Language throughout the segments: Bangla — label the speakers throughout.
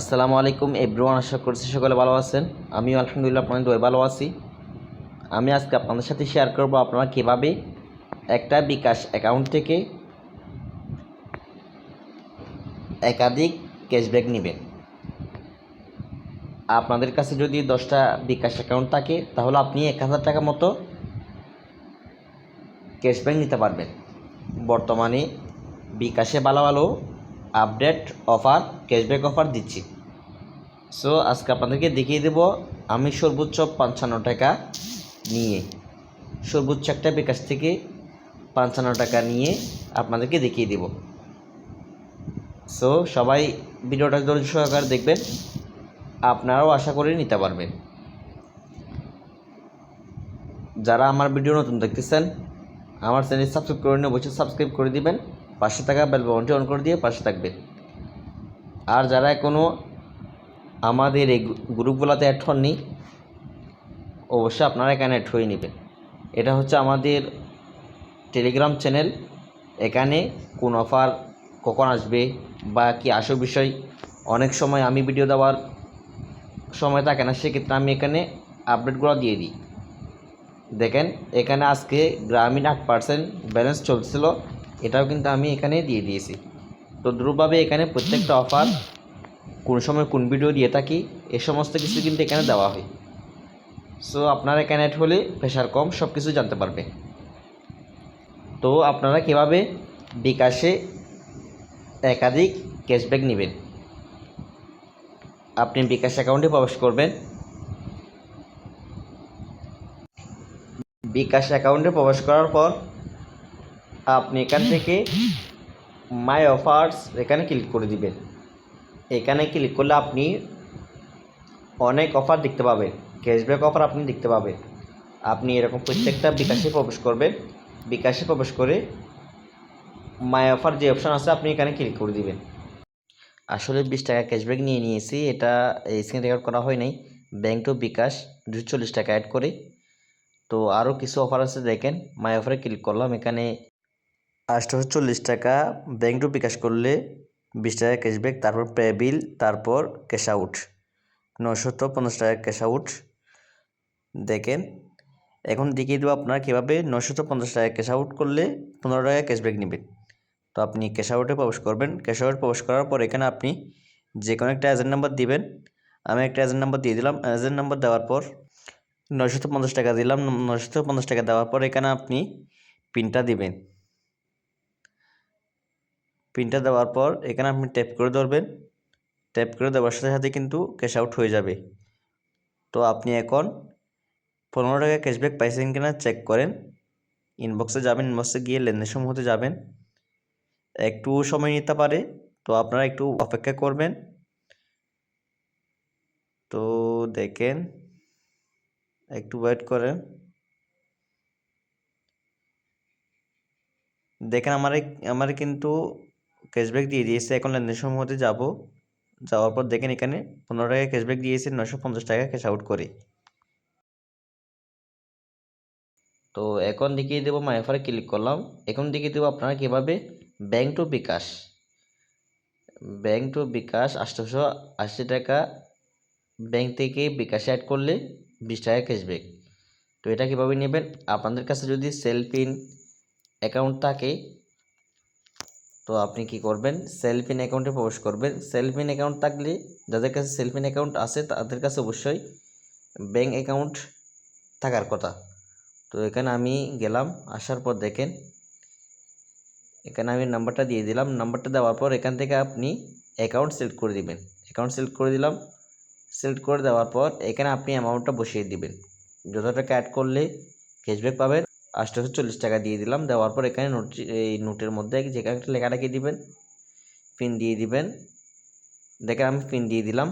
Speaker 1: আসসালামু আলাইকুম এভরিওয়ান, আশা করছি সকলে ভালো আছেন। আমিও আলহামদুলিল্লাহ, আপনাদের দোয়ায় ভালো আছি। আমি আজকে আপনাদের সাথে শেয়ার করব আপনারা কীভাবে একটা বিকাশ অ্যাকাউন্ট থেকে একাধিক ক্যাশব্যাক নেবেন। আপনাদের কাছে যদি দশটা বিকাশ অ্যাকাউন্ট থাকে, তাহলে আপনি এক হাজার টাকা মতো ক্যাশব্যাক নিতে পারবেন। বর্তমানে বিকাশে ভালো ভালো আপডেট, অফার ক্যাশব্যাক অফার দিচ্ছি। সো আজকে আপনাদেরকে দেখিয়ে দেব, আমি সর্বোচ্চ পঞ্চান্ন টাকা নিয়ে। সর্বোচ্চ একটা বিকাশ থেকে পঞ্চান্ন টাকা নিয়ে আপনাদেরকে দেখিয়ে দেব। সো সবাই ভিডিওটা ধৈর্য সহকারে দেখবেন, আপনারাও আশা করি নিতে পারবেন। যারা আমার ভিডিও নতুন দেখতেছেন, আমার চ্যানেল সাবস্ক্রাইব করে নিয়ে অবশ্যই সাবস্ক্রাইব করে দিবেন। পাশে থাকা বেল বাটনটি অন করে দিয়ে পাশে থাকবে। আর যারা এখনও আমাদের এই গ্রুপগুলোতে অ্যাড হননি, অবশ্যই আপনারা এখানে অ্যাড হয়ে নেবেন। এটা হচ্ছে আমাদের টেলিগ্রাম চ্যানেল এখানে কোন অফার কখন আসবে বা কি আসল বিষয়। অনেক সময় আমি ভিডিও দেওয়ার সময় থাকে না, সেক্ষেত্রে আমি এখানে আপডেটগুলো দিয়ে দিই। দেখেন, এখানে আজকে গ্রামীণ আট পার্সেন্ট ব্যালেন্স চলছিল এটাও কিন্তু আমি এখানে দিয়ে দিয়েছি। তো দ্রুতভাবে এখানে প্রত্যেকটা অফার কোন সময় কোন ভিডিও দিয়ে থাকি, এ সমস্ত কিছু কিন্তু এখানে দেওয়া হয়। সো আপনারা এখানে হলে প্রেশার কম সব কিছু জানতে পারবে। তো আপনারা কীভাবে বিকাশে একাধিক ক্যাশব্যাক নেবেন? আপনি বিকাশ অ্যাকাউন্টে প্রবেশ করবেন। বিকাশ অ্যাকাউন্টে প্রবেশ করার পর আপনি এখান থেকে মাই অফার্স এখানে ক্লিক করে দিবেন। এখানে ক্লিক করলে আপনি অনেক অফার দেখতে পাবেন। ক্যাশব্যাক অফার আপনি দেখতে পাবেন। আপনি এরকম প্রত্যেকটা বিকাশে প্রবেশ করবেন। বিকাশে প্রবেশ করে মাই অফার যে অপশান আছে আপনি এখানে ক্লিক করে দিবেন। আসলে বিশ টাকা ক্যাশব্যাক নিয়ে নিয়েছি। এটা স্ক্রিন রেকর্ড করা হয় নাই। ব্যাংক টু বিকাশ দুশো চল্লিশ টাকা অ্যাড করে। তো আরও কিছু অফার আছে দেখেন। মাই অফারে ক্লিক করলাম। এখানে আটশোশো চল্লিশ টাকা ব্যাংক টু বিকাশ করলে বিশ টাকা ক্যাশব্যাক তারপর পে বিল তারপর ক্যাশ আউট নশত পঞ্চাশ টাকা ক্যাশ আউট দেখেন, এখন দেখিয়ে দেবো আপনার কীভাবে নশত পঞ্চাশ টাকা ক্যাশ আউট করলে পনেরো টাকা ক্যাশব্যাক নেবেন। তো আপনি ক্যাশ আউটে প্রবেশ করবেন। ক্যাশ আউট প্রবেশ করার পর এখানে আপনি যে কোনো একটা এজেন্ট নাম্বার দিবেন। আমি একটা এজেন্ট নাম্বার দিয়ে দিলাম। এজেন্ট নাম্বার দেওয়ার পর নশত পঞ্চাশ টাকা দিলাম। নশত পঞ্চাশ টাকা দেওয়ার পর এখানে আপনি পিনটা দিবেন। পিনটা দেওয়ার পর এখানে আপনি ট্যাপ করে ধরবেন। ট্যাপ করে দেওয়ার সাথে সাথে কিন্তু ক্যাশ আউট হয়ে যাবে। তো আপনি এখন পনেরো টাকা ক্যাশব্যাক পাইছেন কিনা চেক করেন। ইনবক্সে যাবেন ইনবক্সে গিয়ে লেনদেন সমূহতে যাবেন। একটু সময় নিতে পারে, তো আপনারা একটু অপেক্ষা করবেন। তো দেখেন, একটু ওয়েট করেন। দেখেন, আমার আমার কিন্তু ক্যাশব্যাক দিয়ে দিয়েছে এখন লেনদেন সমূহতে যাব। যাওয়ার পর দেখেন এখানে পনেরো টাকা ক্যাশব্যাক দিয়েছে নশো পঞ্চাশ টাকা ক্যাশ আউট করে। তো এখন দেখিয়ে দেবো মাই অফারে ক্লিক করলাম। এখন দেখিয়ে দেবো আপনারা কীভাবে bank to bKash. Bank to bKash আটশোশো আশি টাকা ব্যাংক থেকে বিকাশে অ্যাড করলে বিশ টাকা ক্যাশব্যাক তো এটা কীভাবে নেবেন? আপনাদের কাছে যদি সেলফিন অ্যাকাউন্ট থাকে তো আপনি কি করবেন? সেলফিন অ্যাকাউন্টে প্রবেশ করবেন। সেলফিন অ্যাকাউন্ট থাকলে যাদের কাছে সেলফিন অ্যাকাউন্ট আছে, তাদের কাছে অবশ্যই ব্যাঙ্ক অ্যাকাউন্ট থাকার কথা। তো এখানে আমি গেলাম, আসার পর দেখেন, এখানে আমি নাম্বারটা দিয়ে দিলাম। নাম্বারটা দেওয়ার পর এখান থেকে আপনি অ্যাকাউন্ট সিলেক্ট করে দিবেন। অ্যাকাউন্ট সিলেক্ট করে দিলাম। সিলেক্ট করে দেওয়ার পর এখানে আপনি অ্যামাউন্টটা বসিয়ে দিবেন। যত টাকা অ্যাড করলে ক্যাশব্যাক পাবেন। আটশোশো চল্লিশ টাকা দিয়ে দিলাম। দেওয়ার পর এখানে নোট এই নোটের মধ্যে যেখানে একটা লেখাটা কি দিবেন? পিন দিয়ে দিবেন। দেখেন আমি পিন দিয়ে দিলাম।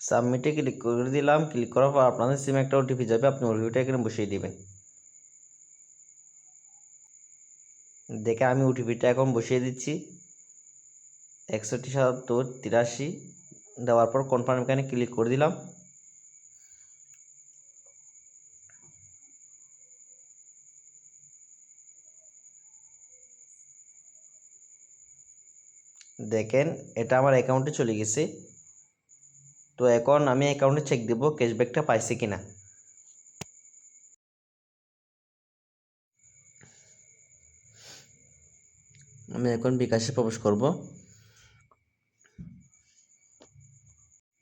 Speaker 1: সাবমিটে ক্লিক করে দিলাম। ক্লিক করার পর আপনাদের সিমে একটা ওটিপি যাবে। আপনি ওটিপিটা এখানে বসিয়ে দিবেন। দেখে আমি ওটিপিটা এখন বসিয়ে দিচ্ছি। একষট্টি সাতাত্তর তিরাশি। দেওয়ার পর কনফার্ম এখানে ক্লিক করে দিলাম। দেখেন, এটা আমার অ্যাকাউন্টে চলে গেছে। তো এখন আমি অ্যাকাউন্টে চেক দেব ক্যাশব্যাকটা পাইছি কিনা। আমি এখন বিকাশে প্রবেশ করব।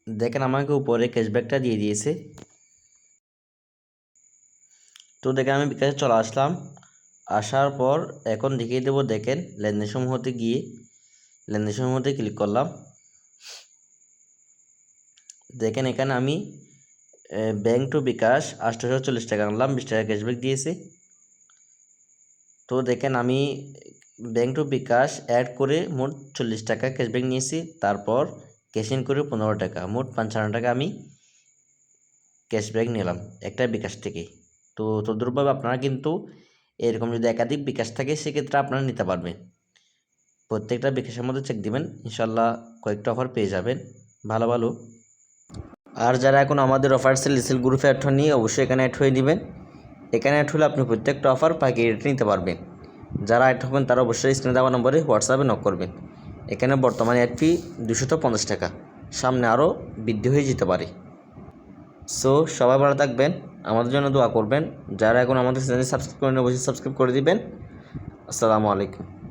Speaker 1: দেখেন, আমাকে উপরে ক্যাশব্যাকটা দিয়ে দিয়েছে। তো দেখেন, আমি বিকাশে চলে আসলাম। আসার পর এখন দেখিয়ে দেবো, দেখেন লেনদেন সমূহতে গিয়ে লেনদেন সমূহতে ক্লিক করলাম। দেখেন এখানে আমি ব্যাংক টু বিকাশ আটশোশো চল্লিশ টাকা আনলাম, বিশ টাকা ক্যাশব্যাক দিয়েছে। তো দেখেন আমি ব্যাংক টু বিকাশ অ্যাড করে মোট চল্লিশ টাকা ক্যাশব্যাক নিয়েছি, তারপর ক্যাশ ইন করে পনেরো টাকা, মোট পঞ্চান্ন টাকা আমি ক্যাশব্যাক নিলাম একটা বিকাশ থেকে। তো তদ্রুপভাবে আপনারা কিন্তু এরকম যদি একাধিক বিকাশ থাকে, সেক্ষেত্রে আপনারা নিতে পারবেন। প্রত্যেকটা বিকাশের মধ্যে চেক দিবেন ইনশাল্লাহ কয়েকটা অফার পেয়ে যাবেন। ভালো ভালো। আর যারা এখন আমাদের অফার সেল রিসেল গ্রুপে অ্যাড হননি, অবশ্যই এখানে অ্যাড হয়ে দিবেন। এখানে অ্যাড হলে আপনি প্রত্যেকটা অফার পাইকারি রেটে নিতে পারবেন। যারা অ্যাড হবেন, তারা অবশ্যই স্ক্রিনে দেওয়া নম্বরে হোয়াটসঅ্যাপে নক করবেন। এখানে বর্তমানে অ্যাড ফি দুশত পঞ্চাশ টাকা। সামনে আরও বৃদ্ধি হয়ে যেতে পারে। সো সবাই ভালো থাকবেন, আমাদের জন্য দোয়া করবেন। যারা এখন আমাদের চ্যানেল সাবস্ক্রাইব করেন অবশ্যই সাবস্ক্রাইব করে দিবেন। আসসালামু আলাইকুম।